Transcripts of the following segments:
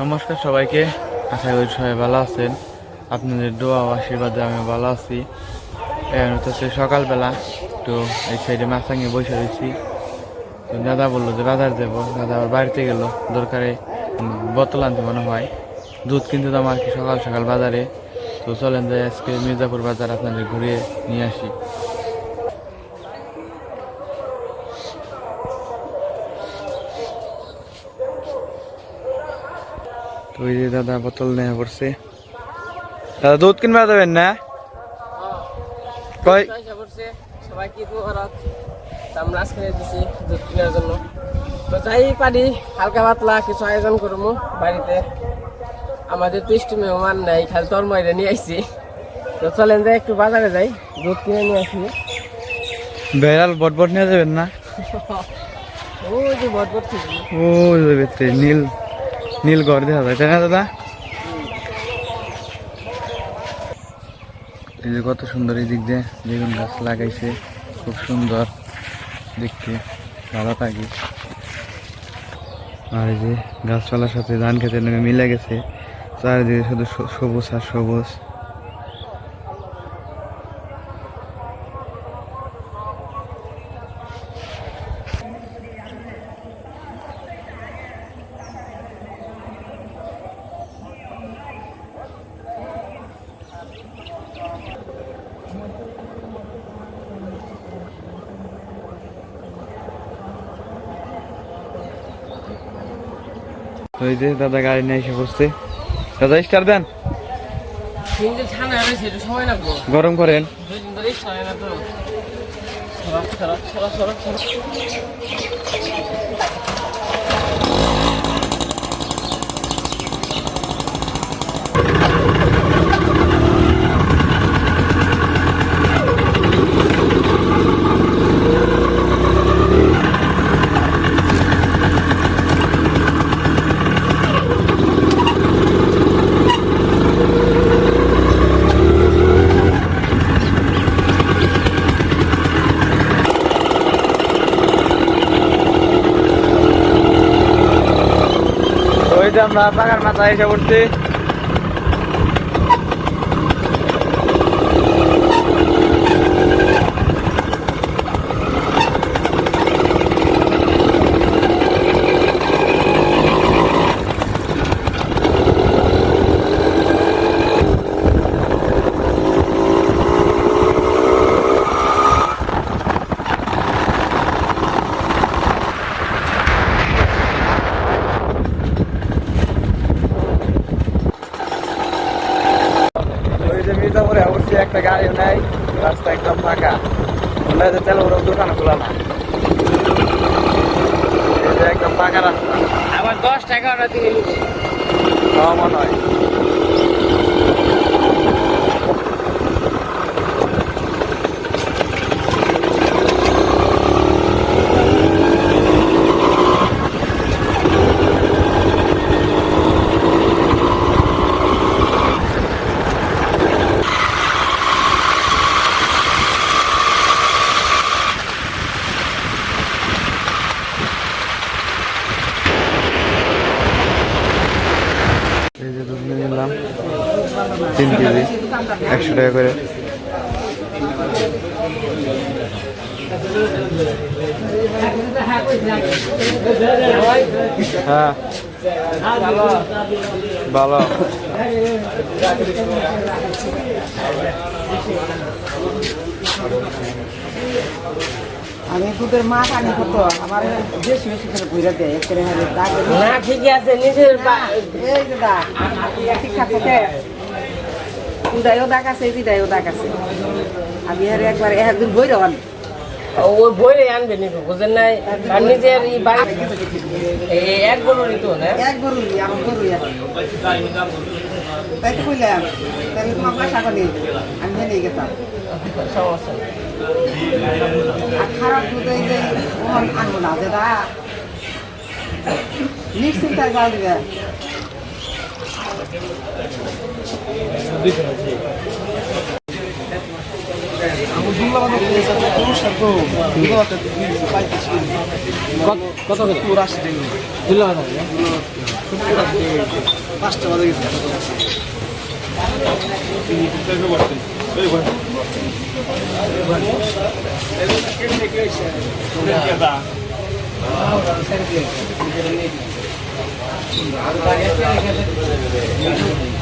নমস্কার সবাইকে। আশা করি সবাই ভালো আছেন। আপনাদের দোয়া আশীর্বাদে আমি ভালো আছি। এখন হচ্ছে সকালবেলা। তো এই সাইডে মাছাঙ্গে বসে রয়েছি। তো দাদা বলল যে বাজার যাব। দাদা আবার বাড়িতে গেল। দরকারে বোতল আনতে মনে হয়। দুধ কিনতে দাম আর কি সকাল সকাল বাজারে। তো চলেন যে আজকে মির্জাপুর বাজার আপনাদের ঘুরিয়ে নিয়ে আসি। ওই যে দাদা বোতল নেওয়া পড়ছে। দাদা দুধ কিনবা যাবেন না? কয় সবাইকে দিছি দুধ কেনার জন্য। তো যাই পারি হালকা পাতলা কিছু আয়োজন করব বাড়িতে। আমাদের তো মেহমান নাই খালি তরময়রা নিয়ে আইছি। তো চলেন যাই একটু বাজারে যাই দুধ কিনে নিয়ে আসি। বেড়াল বট বট নিয়ে যাবেন না? ওই যে বটবট ওই নীল। নীল দেখা যায় তাই না দাদা? এই যে কত সুন্দর এই দিক দিয়ে বেগুন গাছ লাগাইছে, খুব সুন্দর দেখতে, ভালো থাকি আর এই যে গাছপালার সাথে ধান খেতে নেমে মিলে গেছে, চারিদিকে শুধু সবুজ আর সবুজ। যে দাদা গাড়ি নিয়ে এসে বসছে। দাদা স্টার দেন। গরম করেন। দুই দিন ধরে ইচ্ছা হয় না তো সরক সরক সরক সরক সরক তো এই যে আমরা পাকার মাথায় এসে পড়ছি ওই যে মির্জাপুরে অবশ্যই একটা গাড়ি নেই রাস্তা একদম ফাঁকা। মনে যে তেল ওরা দোকান খোলা না। একদম ফাঁকা রাস্তা। আবার দশ টাকা ওরা দিয়ে মনে হয় এই যে দুধ নিয়ে নিলাম তিন কেজি একশো টাকা করে। হ্যাঁ। ভালো। আমি দুধের মাছ আনি কত? আমার বেশি বেশি করে ঘুরে দেয় না ঠিকই আছে নিজের পা- এই যে দাগ ঠিকঠাক থাকে উদয়ও দাগ আছে বিদায়ও দাগ আছে। আমি হারে একবার একদিন বই দেওয়ান ওই বইরে আনবে নিবো বুঝেন নাই? আর নিজের এই বাড়ি এক গরুরই তো না? এক আমার গরুই তাই তো কইলাম তাহলে তোমার পয়সা করে আমি নিয়ে গেতাম। সমস্যা আর খারাপ দুধ যে ওহন আনব না যেটা নিশ্চিন্তায় যাও দিবে। কত করে পাঁচটা বাজে গেছে দুই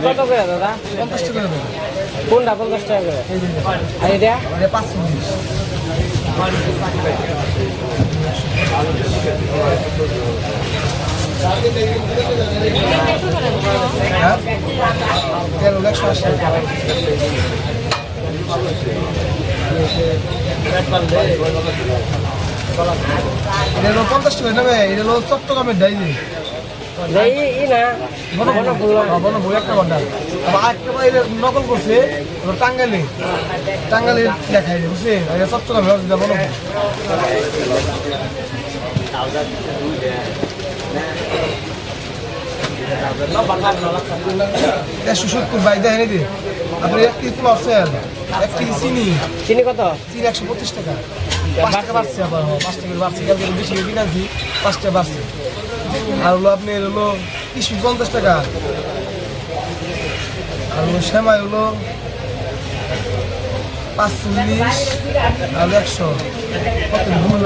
কত করে দাদা? পঞ্চাশ টাকা কোনটা পঞ্চাশ টাকা করে? আর এটা? এটা পাঁচশো উনিশ হ্যাঁ তেল হলো একশো আশি এটা হলো পঞ্চাশ টাকা নেবে এটা হলো চট্টগ্রামের ডাইলি এই ই না বনো বনো বই একটা ঘণ্টা আবার আরেকটা এটা নকল করছে ওটা টাঙ্গাইলে। টাঙ্গাইলে দেখাই এটা চট্টগ্রামে এটা সত্তর বাই দেখেন এই আপনি এক কেজি এক কেজি চিনি। চিনি কত? চিনি একশো পঁচিশ টাকা। পাঁচ টাকা বাড়ছে আবার হ্যাঁ, পাঁচ টাকা বাড়ছে। কালকে বেশি কিনেছি পাঁচ টাকা বাড়ছে। আর হলো আপনি হলো কিশমিশ পঞ্চাশ টাকা। আর হলো সেমাই হলো পাঁচশো উনিশ আর একশো। কত ভুল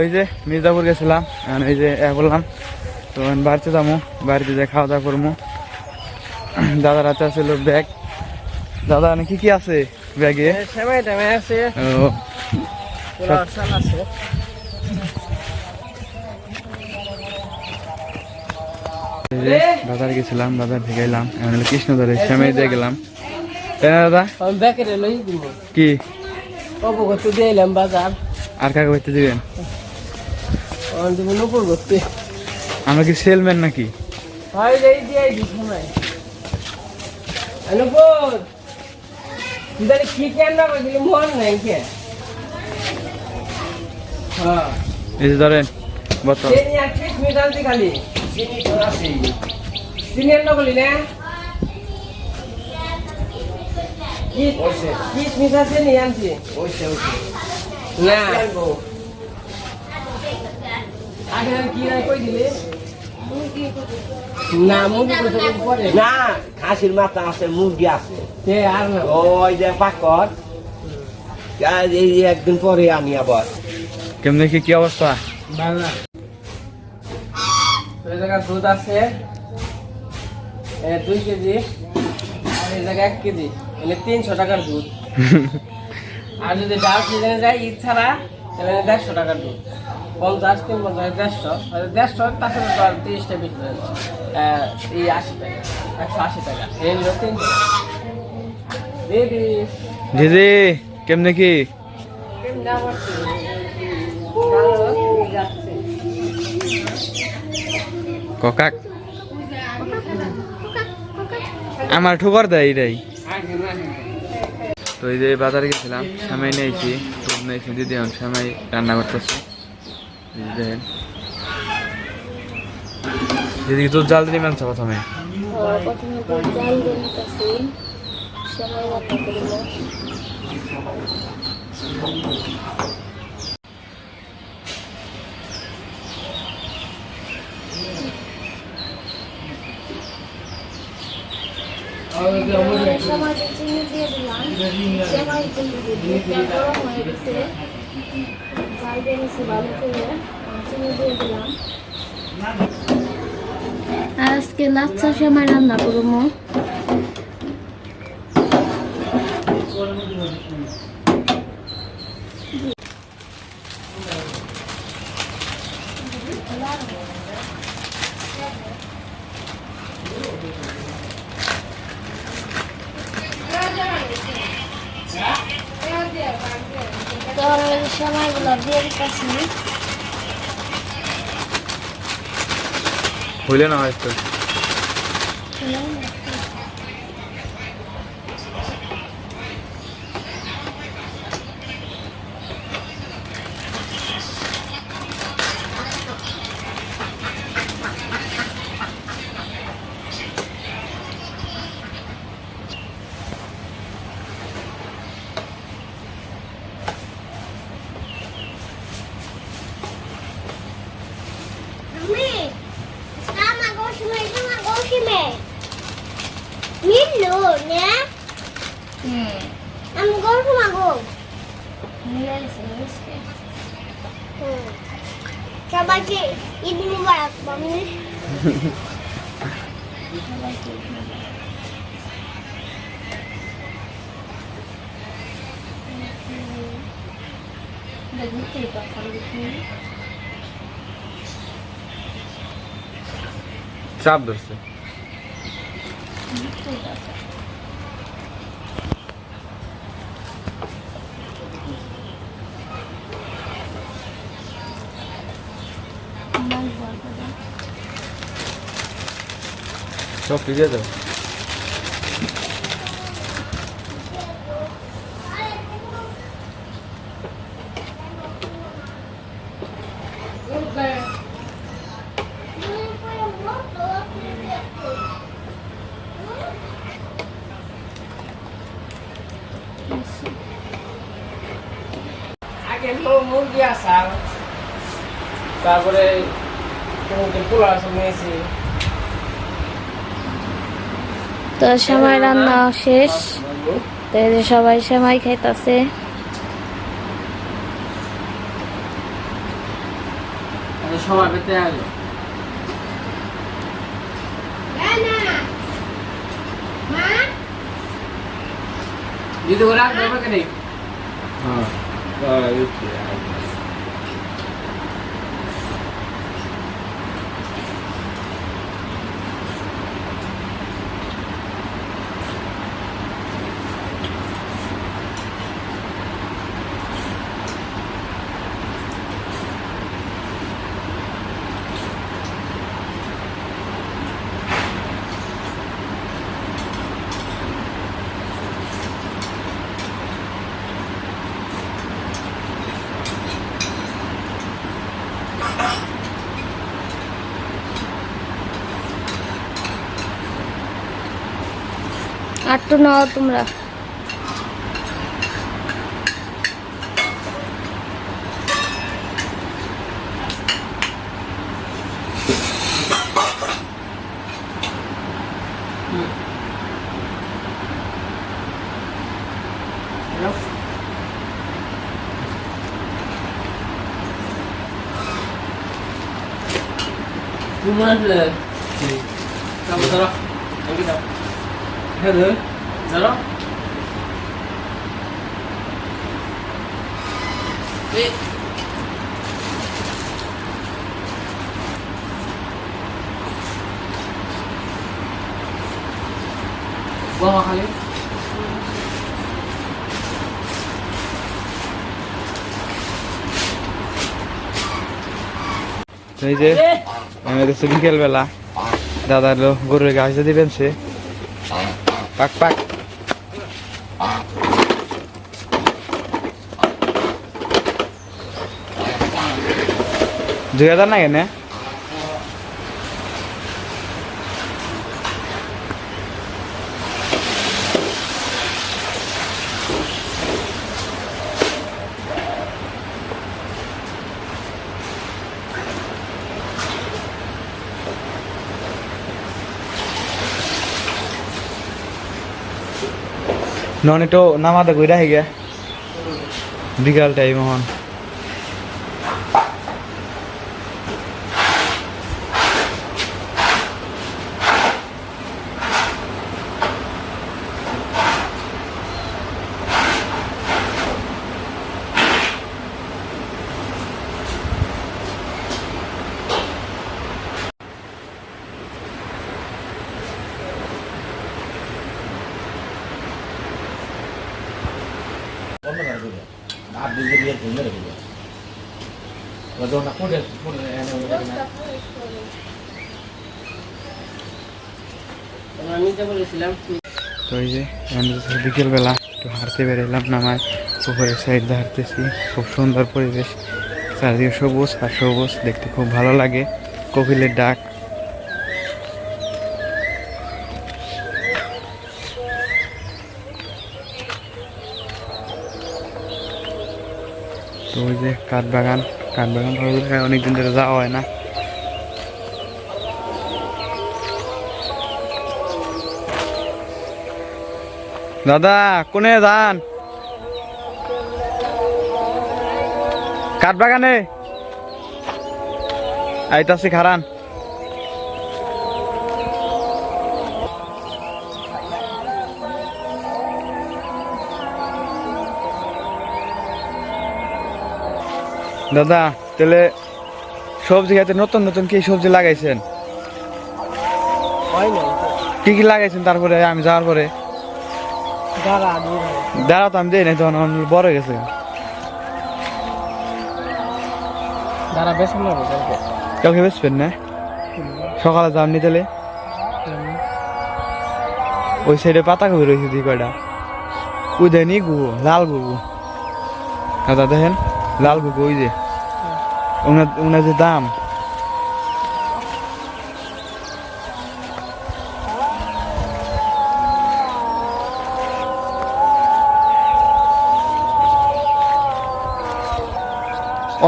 এই যে মির্জাপুর গেছিলাম ওই যে এ বললাম তো বাড়িতে যাব বাড়িতে যে খাওয়া দাওয়া করব দাদার হাতে আছে হলো ব্যাগ। দাদা কি কি আছে ব্যাগে? আছে। ও। যে বাজার গেছিলাম বাজার থেকে এলাম এখন হলো কৃষ্ণধরে শ্যামাই দিয়ে গেলাম। তাই না দাদা? কি? অবগত দিয়ে এলাম বাজার। আর কাকে করতে দিবেন? আমরা কি সেলম্যান নাকি? এই মন হ্যাঁ। যে ধরেন বর্তমান। কিশমিশ আনছি না। নি আনছি না আগে কি নাই কই দিলে না মুরগি পরে। না খাসির মাথা আছে মুরগি আছে। তে আর না। ওই যে পাকর এই একদিন পরে আনি আবার। কেমনে কি কি অবস্থা? ভালো না এই জায়গা দুধ আছে। এ দুই কেজি। আর এই জায়গা এক কেজি। মানে তিনশো টাকার দুধ। আর যদি ডাল সিজনে যায় ঈদ ছাড়া তাহলে দেড়শো টাকার দুধ। পঞ্চাশ তিন পঞ্চাশ দেড়শো। দেড়শো তার সাথে তো আর তিরিশটা বেশি হয়ে যায়। এই আশি টাকা একশো আশি টাকা। এই হলো তিনশো দিদি। দিদি কেমনে কি? ককাক। আমার ঠুকর দেয় এটাই। তো এই যে বাজারে গেছিলাম, সামাই নিয়েছি, দুধ নিয়েছি দিদি এখন সামাই রান্না করতেছে। দেখেন। দিদি দুধ জাল দিয়ে মানছো প্রথমে। সময় দিলাম আজকে লাচ্ছা সময় রান্না করব। Aşağılar bunlar. Diğeri kaçmıyor. Öyle ne ayıttı? চাপ ধরছে। সব ফ্রিজে দাও আগে মুরগি আসার তারপরে পোলা আসল নিয়েছি তো সময় রান্না শেষ। তো সবাই সময় খাইতাছে। সময় পেতে আসলো যদি ওরা দেবে কেন হ্যাঁ। Là lúc. আটটু নাও তোমরা। তুমি আসলে তারপর ধরো আমাকে দাও ধরো এই যে আমি দেখছি বিকেলবেলা দাদা হলো গরুর ঘাস দিবেন সে। পাক পাক দুই হাজার না কেনে নন তো নামাতে কইরা হিগে বিকাল টাইম হন তো এই যে বিকেলবেলা একটু হাঁটতে বেরোলাম নামায় পুকুরের সাইড দিয়ে হাঁটতেছি। খুব সুন্দর পরিবেশ, চারিদিকে সবুজ আর সবুজ, দেখতে খুব ভালো লাগে। কোকিলের ডাক। তো ওই যে কাঠবাগান কাঠবাগান ভালো লাগে অনেকদিন ধরে যাওয়া হয় না। দাদা কোনে যান? কাঠবাগানে? আইতাছি খারান। দাদা তাহলে সবজি খাইতে নতুন নতুন কি সবজি লাগাইছেন? কি কি লাগাইছেন তারপরে আমি যাওয়ার পরে? দাঁড়া তো আমি দিই নাই তখন বড় গেছে। দাঁড়া বেশ কালকে বেসবেন না? সকালে যাম নি তাহলে ওই সাইডে পাতা কবি রয়েছে দুই কয়টা। ওই দেন ই গু লাল গুগু। দাদা দেখেন লাল গুগু ওই যে। ওনার ওনার যে দাম।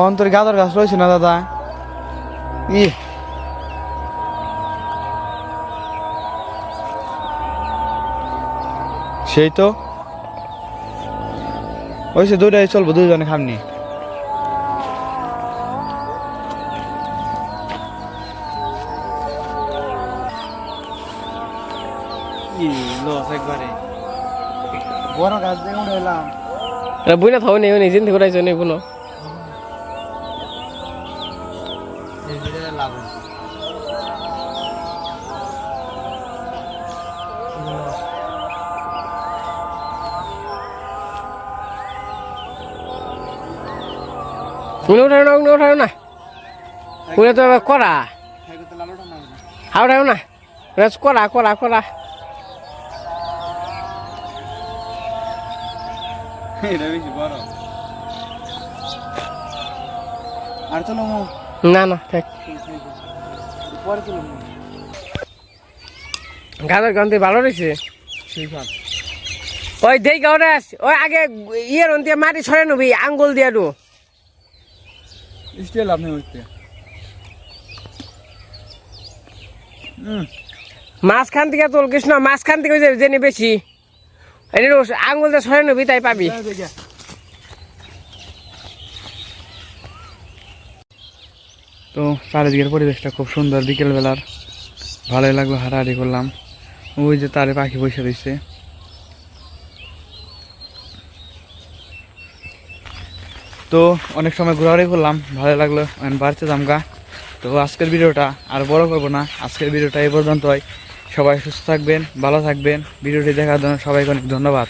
অন্তর গাদর গাছ রয়েছে না দাদা? ই। সেই তো। ওই সে দুইটাই চলবো দুইজনে খামনি। একবারে। বড় গাছ দিয়ে উঠে এলাম। বুঝলে থাও নেই নেই চিন্তা করাইছো নেই কোনো। উনি উঠাও না উনি উঠাও না উনি তো করা উঠাও না করা করা করা না না থাক। গাছের গন্ধে ভালো রয়েছে? ওই দেই গাওরে ওই আগে ইয়ের অন্তে মাটি ছড়ে নবি আঙ্গুল দিয়ে স্টিল আপনি হইতে হুম মাঝখান থেকে তোল কৃষ্ণ মাঝখান থেকে জেনে বেশি। দিয়ে ছড়ে নবি তাই পাবি তো চারিদিকের পরিবেশটা খুব সুন্দর বিকেলবেলার। ভালোই লাগল হাঁটাহাঁটি করলাম। ওই যে তারে পাখি বসে রয়েছে। তো অনেক সময় ঘোরাঘুরি করলাম ভালো লাগল বাড়ছে জামগা তো আজকের ভিডিওটা আর বড় করব না, আজকের ভিডিওটা এই পর্যন্তই। সবাই সুস্থ থাকবেন, ভালো থাকবেন, ভিডিওটি দেখার জন্য সবাইকে অনেক ধন্যবাদ।